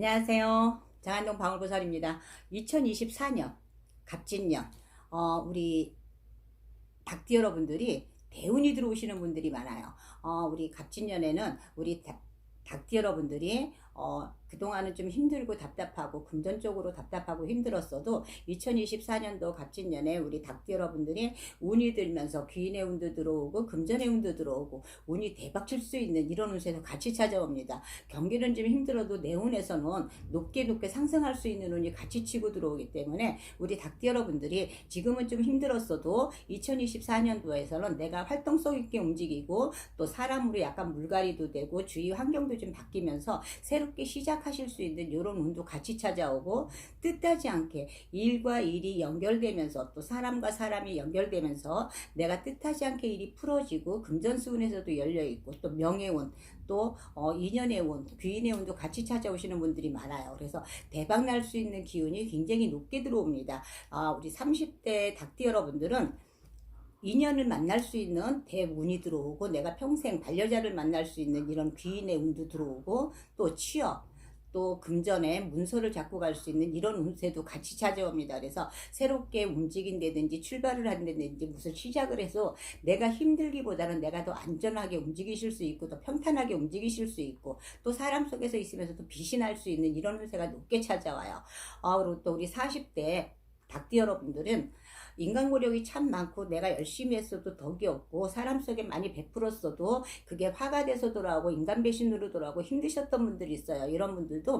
안녕하세요. 장안동 방울보살입니다. 2024년 갑진년 어, 우리 닭띠 여러분들이 대운이 들어오시는 분들이 많아요. 어, 우리 갑진년에는 우리 닭- 닭띠 여러분들이 어, 그동안은 좀 힘들고 답답하고 금전적으로 답답하고 힘들었어도 2024년도 갑진년에 우리 닭띠 여러분들이 운이 들면서 귀인의 운도 들어오고 금전의 운도 들어오고 운이 대박 칠 수 있는 이런 운세도 같이 찾아옵니다. 경기는 좀 힘들어도 내 운에서는 높게 높게 상승할 수 있는 운이 같이 치고 들어오기 때문에 우리 닭띠 여러분들이 지금은 좀 힘들었어도 2024년도에서는 내가 활동성 있게 움직이고 또 사람으로 약간 물갈이도 되고 주위 환경도 좀 바뀌면서 새 롭게 시작하실 수 있는 이런 운도 같이 찾아오고 뜻하지 않게 일과 일이 연결되면서 또 사람과 사람이 연결되면서 내가 뜻하지 않게 일이 풀어지고 금전수운에서도 열려있고 또 명예운 또 어, 인연의 운, 귀인의 운도 같이 찾아오시는 분들이 많아요. 그래서 대박 날 수 있는 기운이 굉장히 높게 들어옵니다. 아, 우리 30대 닭띠 여러분들은 인연을 만날 수 있는 대운이 들어오고 내가 평생 반려자를 만날 수 있는 이런 귀인의 운도 들어오고 또 취업 또 금전에 문서를 잡고 갈 수 있는 이런 운세도 같이 찾아옵니다. 그래서 새롭게 움직인다든지 출발을 한다든지 무슨 시작을 해서 내가 힘들기보다는 내가 더 안전하게 움직이실 수 있고 더 평탄하게 움직이실 수 있고 또 사람 속에서 있으면서도 날수 있는 이런 운세가 높게 찾아와요. 아, 그리고 또 우리 40대 닭띠 여러분들은 인간고력이 참 많고 내가 열심히 했어도 덕이 없고 사람 속에 많이 베풀었어도 그게 화가 돼서 돌아오고 인간 배신으로 돌아오고 힘드셨던 분들이 있어요. 이런 분들도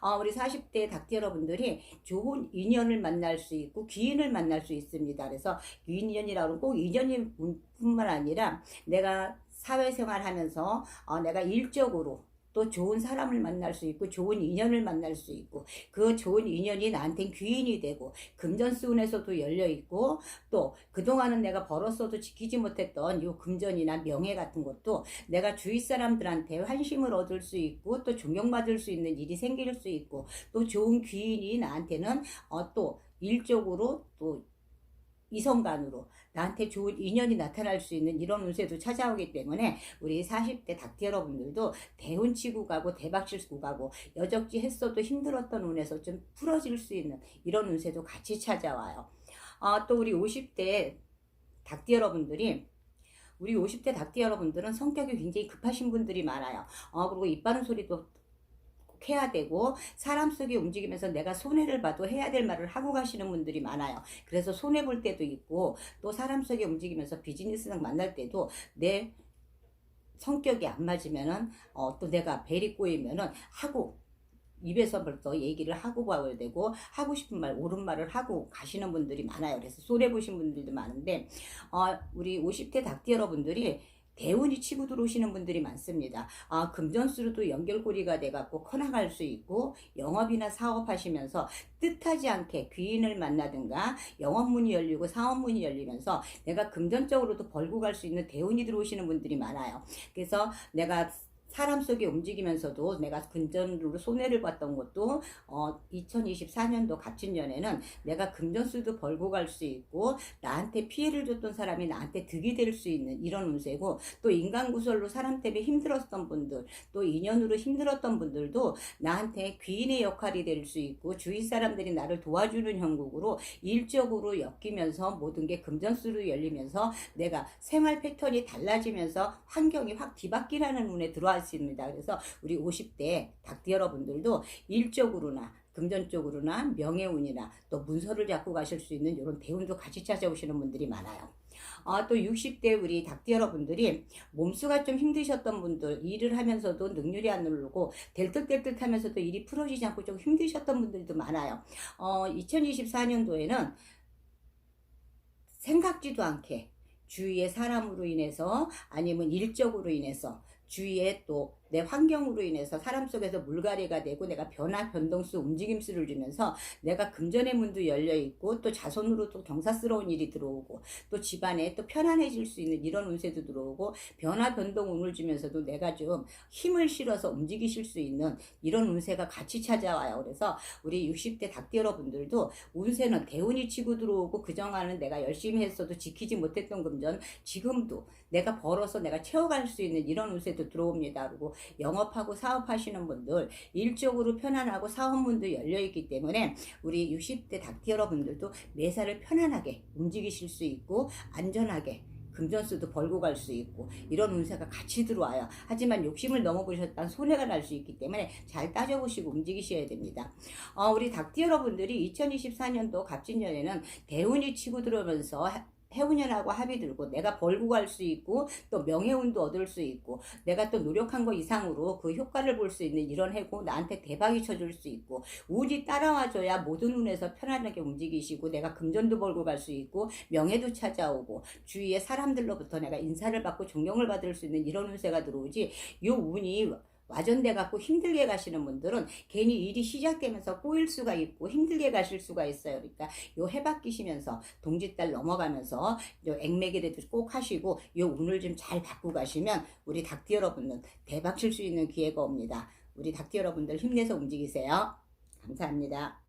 어, 우리 40대 닭띠 여러분들이 좋은 인연을 만날 수 있고 귀인을 만날 수 있습니다. 그래서 인연이라고 꼭 인연이 뿐만 아니라 내가 사회생활 하면서 어, 내가 일적으로 또 좋은 사람을 만날 수 있고 좋은 인연을 만날 수 있고 그 좋은 인연이 나한테 귀인이 되고 금전수운에서도 열려 있고 또 그동안은 내가 벌었어도 지키지 못했던 이 금전이나 명예 같은 것도 내가 주위 사람들한테 환심을 얻을 수 있고 또 존경받을 수 있는 일이 생길 수 있고 또 좋은 귀인이 나한테는 어, 또 일적으로 또 이성간으로 나한테 좋은 인연이 나타날 수 있는 이런 운세도 찾아오기 때문에 우리 40대 닭띠 여러분들도 대운 치고 가고 대박 치고 가고 여적지 했어도 힘들었던 운에서 좀 풀어질 수 있는 이런 운세도 같이 찾아와요. 아, 또 우리 50대 닭띠 여러분들이 우리 50대 닭띠 여러분들은 성격이 굉장히 급하신 분들이 많아요. 어, 그리고 입 바른 소리도 꼭 해야 되고 사람 속에 움직이면서 내가 손해를 봐도 해야 될 말을 하고 가시는 분들이 많아요. 그래서 손해 볼 때도 있고 또 사람 속에 움직이면서 비즈니스랑 만날 때도 내 성격이 안 맞으면은 어, 또 내가 벨이 꼬이면은 하고 입에서 벌써 얘기를 하고 가야 되고 하고 싶은 말 옳은 말을 하고 가시는 분들이 많아요. 그래서 손해 보신 분들도 많은데 어, 우리 50대 닭띠 여러분들이 대운이 치고 들어오시는 분들이 많습니다. 아, 금전수로도 연결고리가 돼갖고 커나갈 수 있고 영업이나 사업하시면서 뜻하지 않게 귀인을 만나든가 영업문이 열리고 사업문이 열리면서 내가 금전적으로도 벌고 갈 수 있는 대운이 들어오시는 분들이 많아요. 그래서 내가 사람 속에 움직이면서도 내가 금전으로 손해를 봤던 것도 어 2024년도 갑진년에는 내가 금전수도 벌고 갈 수 있고 나한테 피해를 줬던 사람이 나한테 득이 될 수 있는 이런 운세고 또 인간구설로 사람 때문에 힘들었던 분들 또 인연으로 힘들었던 분들도 나한테 귀인의 역할이 될 수 있고 주위 사람들이 나를 도와주는 형국으로 일적으로 엮이면서 모든 게 금전수로 열리면서 내가 생활 패턴이 달라지면서 환경이 확 뒤바뀌라는 운에 들어 왔습니다. 그래서 우리 50대 닭띠 여러분들도 일적으로나 금전적으로나 명예운이나 또 문서를 잡고 가실 수 있는 이런 대운도 같이 찾아오시는 분들이 많아요. 아, 또 60대 우리 닭띠 여러분들이 몸수가 좀 힘드셨던 분들, 일을 하면서도 능률이 안 오르고 델뜻델뜻 하면서도 일이 풀어지지 않고 좀 힘드셨던 분들도 많아요. 어, 2024년도에는 생각지도 않게 주위의 사람으로 인해서 아니면 일적으로 인해서 주위에 또내 환경으로 인해서 사람 속에서 물갈이가 되고 내가 변화 변동수 움직임수를 주면서 내가 금전의 문도 열려 있고 또 자손으로 또 경사스러운 일이 들어오고 또 집안에 또 편안해질 수 있는 이런 운세도 들어오고 변화 변동 운을 주면서도 내가 좀 힘을 실어서 움직이실 수 있는 이런 운세가 같이 찾아와요. 그래서 우리 60대 닭띠 여러분들도 운세는 대운이 치고 들어오고 그정안은 내가 열심히 했어도 지키지 못했던 금전 지금도 내가 벌어서 내가 채워갈 수 있는 이런 운세도 들어옵니다. 그리고 영업하고 사업하시는 분들 일적으로 편안하고 사업문도 열려 있기 때문에 우리 60대 닭띠 여러분들도 매사를 편안하게 움직이실 수 있고 안전하게 금전수도 벌고 갈 수 있고 이런 운세가 같이 들어와요. 하지만 욕심을 넘어보셨다면 손해가 날 수 있기 때문에 잘 따져보시고 움직이셔야 됩니다. 어, 우리 닭띠 여러분들이 2024년도 갑진년에는 대운이 치고 들어오면서 해- 해운년하고 합이 들고 내가 벌고 갈 수 있고 또 명예운도 얻을 수 있고 내가 또 노력한 거 이상으로 그 효과를 볼 수 있는 이런 해고 나한테 대박이 쳐줄 수 있고 운이 따라와줘야 모든 운에서 편안하게 움직이시고 내가 금전도 벌고 갈 수 있고 명예도 찾아오고 주위의 사람들로부터 내가 인사를 받고 존경을 받을 수 있는 이런 운세가 들어오지 요 운이 와전돼 갖고 힘들게 가시는 분들은 괜히 일이 시작되면서 꼬일 수가 있고 힘들게 가실 수가 있어요. 그러니까 요 해박 끼시면서 동짓달 넘어가면서 요 액맥이라도 꼭 하시고 요 운을 좀잘 받고 가시면 우리 닭띠 여러분은 대박 칠 수 있는 기회가 옵니다. 우리 닭띠 여러분들 힘내서 움직이세요. 감사합니다.